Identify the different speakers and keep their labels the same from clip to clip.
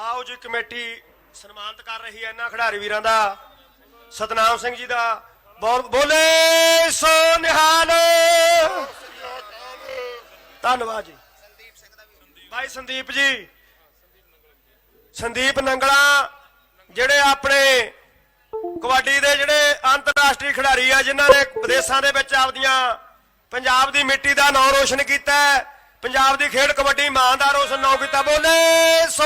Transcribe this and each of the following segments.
Speaker 1: ਆਓ ਜੀ ਕਮੇਟੀ ਸਨਮਾਨਿਤ ਕਰ ਰਹੀ ਹੈ ਇਹਨਾਂ ਖਿਡਾਰੀ ਵੀਰਾਂ ਦਾ। ਸਤਨਾਮ ਸਿੰਘ ਜੀ ਦਾ। ਬਹੁਤ ਬੋਲੇ ਸੋ ਨਿਹਾਲ। ਧੰਨਵਾਦ ਜੀ। ਭਾਈ ਸੰਦੀਪ ਜੀ। ਸੰਦੀਪ ਨੰਗਲਾ, ਜਿਹੜੇ ਆਪਣੇ ਕਬੱਡੀ ਦੇ ਜਿਹੜੇ ਅੰਤਰਰਾਸ਼ਟਰੀ ਖਿਡਾਰੀ ਆ, ਜਿਨ੍ਹਾਂ ਨੇ ਵਿਦੇਸ਼ਾਂ ਦੇ ਵਿੱਚ ਆਪਦੀਆਂ ਪੰਜਾਬ ਦੀ ਮਿੱਟੀ ਦਾ ਨਾਂ ਰੋਸ਼ਨ ਕੀਤਾ ਪੰਜਾਬ ਦੀ ਖੇਡ ਕਬੱਡੀ ਮਾਂ ਦਾ ਰੋਸ਼ਨ ਨਾਂ ਕੀਤਾ। ਬੋਲੇ ਸੋ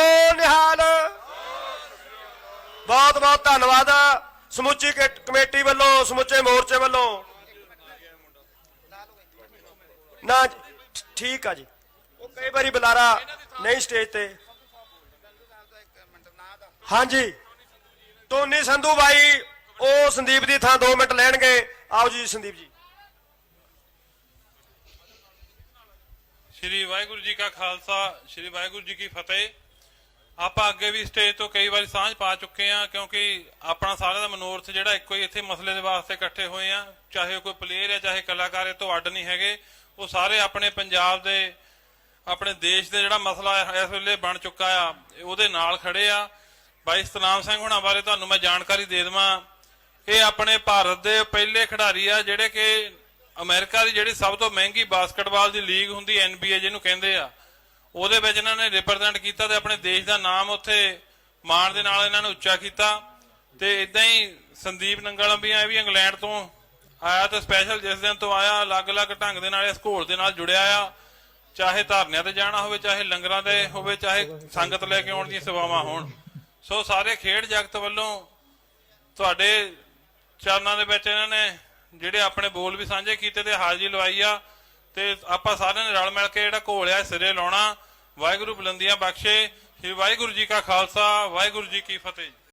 Speaker 1: ਬਹੁਤ ਬਹੁਤ ਧੰਨਵਾਦ ਸਮੁੱਚੀ ਕਮੇਟੀ ਵੱਲੋਂ, ਸਮੁੱਚੇ ਮੋਰਚੇ ਵੱਲੋਂ। ਨਾ ਠੀਕ ਆ ਜੀ। ਉਹ ਕਈ ਵਾਰੀ ਬੁਲਾਰਾ ਨਹੀਂ ਸਟੇਜ ਤੇ। ਹਾਂਜੀ। ਟੋਨੀ ਸੰਧੂ ਬਾਈ, ਉਹ ਸੰਦੀਪ ਦੀ ਥਾਂ 2 ਮਿੰਟ ਲੈਣਗੇ। ਆਓ ਜੀ ਸੰਦੀਪ ਜੀ।
Speaker 2: ਸ਼੍ਰੀ ਵਾਹਿਗੁਰੂ ਜੀ ਕਾ ਖਾਲਸਾ, ਸ਼੍ਰੀ ਵਾਹਿਗੁਰੂ ਜੀ ਕੀ ਫਤਿਹ। ਆਪਾਂ ਅੱਗੇ ਵੀ ਸਟੇਜ ਤੋਂ ਕਈ ਵਾਰੀ ਸਾਂਝ ਪਾ ਚੁੱਕੇ ਆ ਕਿਉਂਕਿ ਆਪਣਾ ਸਾਰਿਆਂ ਦਾ ਮਨੋਰਥ ਜਿਹੜਾ ਇੱਕੋ ਹੀ ਇੱਥੇ ਮਸਲੇ ਦੇ ਵਾਸਤੇ ਇਕੱਠੇ ਹੋਏ ਆ ਚਾਹੇ ਉਹ ਕੋਈ ਪਲੇਅਰ ਹੈ, ਚਾਹੇ ਕਲਾਕਾਰ ਇਹ ਤੋਂ ਅੱਡ ਨਹੀਂ ਹੈਗੇ। ਉਹ ਸਾਰੇ ਆਪਣੇ ਪੰਜਾਬ ਦੇ, ਆਪਣੇ ਦੇਸ਼ ਦੇ ਜਿਹੜਾ ਮਸਲਾ ਇਸ ਵੇਲੇ ਬਣ ਚੁੱਕਾ ਆ, ਉਹਦੇ ਨਾਲ ਖੜੇ ਆ। ਬਾਈ ਸਤਨਾਮ ਸਿੰਘ ਹੁਣਾਂ ਬਾਰੇ ਤੁਹਾਨੂੰ ਮੈਂ ਜਾਣਕਾਰੀ ਦੇ ਦੇਵਾਂ। ਇਹ ਆਪਣੇ ਭਾਰਤ ਦੇ ਪਹਿਲੇ ਖਿਡਾਰੀ ਆ, ਜਿਹੜੇ ਕਿ ਅਮਰੀਕਾ ਦੀ ਜਿਹੜੀ ਸਭ ਤੋਂ ਮਹਿੰਗੀ ਬਾਸਕਟਬਾਲ ਦੀ ਲੀਗ ਹੁੰਦੀ NBA ਜਿਹਨੂੰ ਕਹਿੰਦੇ ਆ। ਉਹਦੇ ਵਿੱਚ ਇਹਨਾਂ ਨੇ ਰਿਪਰੈਜ਼ੈਂਟ ਕੀਤਾ ਤੇ ਆਪਣੇ ਦੇਸ਼ ਦਾ ਨਾਮ ਉੱਥੇ ਮਾਣ ਦੇ ਨਾਲ ਇਹਨਾਂ ਨੇ ਉੱਚਾ ਕੀਤਾ। ਤੇ ਇਦਾਂ ਹੀ ਸੰਦੀਪ ਨੰਗਲ ਵੀ ਇਹ ਵੀ ਇੰਗਲੈਂਡ ਤੋਂ ਆਇਆ ਤੇ ਸਪੈਸ਼ਲ ਜਿਸ ਦਿਨ ਤੋਂ ਆਇਆ, ਅਲੱਗ-ਅਲੱਗ ਢੰਗ ਦੇ ਨਾਲ, ਇਸ ਘੋਲ ਦੇ ਨਾਲ ਜੁੜਿਆ ਆ। ਚਾਹੇ ਧਾਰਨਿਆਂ ਤੇ ਜਾਣਾ ਹੋਵੇ, ਚਾਹੇ ਲੰਗਰਾਂ ਤੇ ਹੋਵੇ, ਚਾਹੇ ਸੰਗਤ ਲੈ ਕੇ ਆਉਣ ਦੀਆਂ ਸੇਵਾਵਾਂ ਹੋਣ। ਸੋ ਸਾਰੇ ਖੇਡ ਜਗਤ ਵੱਲੋਂ ਤੁਹਾਡੇ ਚਰਨਾਂ ਦੇ ਵਿੱਚ ਇਹਨਾਂ ਨੇ ਜਿਹੜੇ ਆਪਣੇ ਬੋਲ ਵੀ ਸਾਂਝੇ ਕੀਤੇ ਤੇ ਹਾਜ਼ਰੀ ਲਵਾਈ ਆ। ਤੇ ਆਪਾਂ ਸਾਰਿਆਂ ਨੇ ਰਲ ਮਿਲ ਕੇ ਜਿਹੜਾ ਘੋਲਿਆ ਸਿਰੇ ਲਾਉਣਾ। ਵਾਹਿਗੁਰੂ ਬੁਲੰਦੀਆਂ ਬਖਸ਼ੇ। ਸ੍ਰੀ ਵਾਹਿਗੁਰੂ ਜੀ ਕਾ ਖਾਲਸਾ, ਵਾਹਿਗੁਰੂ ਜੀ ਕੀ ਫਤਿਹ।